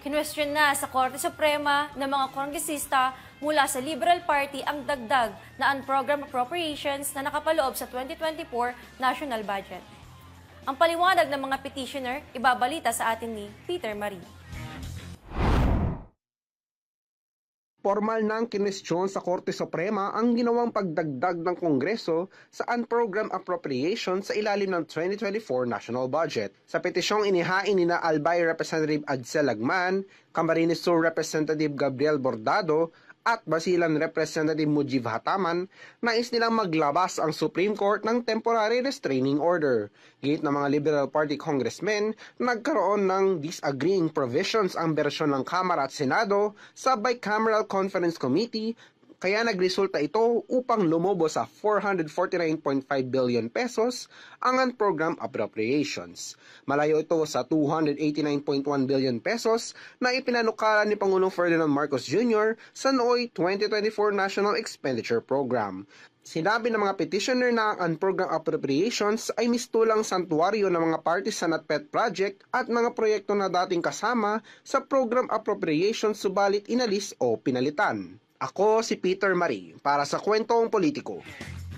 Kinwestiyon na sa Korte Suprema ng mga kongresista mula sa Liberal Party ang dagdag na unprogrammed appropriations na nakapaloob sa 2024 national budget. Ang paliwanag ng mga petitioner, ibabalita sa atin ni Peter Marie. Formal nang kinestyon sa Korte Suprema ang ginawang pagdagdag ng Kongreso sa unprogrammed appropriation sa ilalim ng 2024 national budget. Sa petisyong inihain ni na Albay Representative Adsel Lagman, Camarines Sur Representative Gabriel Bordado, at Basilan Representative Mujib Hataman, nais nilang maglabas ang Supreme Court ng temporary restraining order. Gate ng mga Liberal Party congressmen, nagkaroon ng disagreeing provisions ang bersyon ng Kamara at Senado sa Bicameral Conference Committee kaya nagresulta ito upang lumobo sa 449.5 billion pesos ang unprogrammed appropriations. Malayo ito sa 289.1 billion pesos na ipinanukala ni Pangulong Ferdinand Marcos Jr. sa NOY 2024 National Expenditure Program. Sinabi ng mga petitioner na ang unprogrammed appropriations ay mistulang santuario ng mga partisan at pet project at mga proyekto na dating kasama sa program appropriations subalit inalis o pinalitan. Ako si Peter Marie para sa Kwentong Politiko.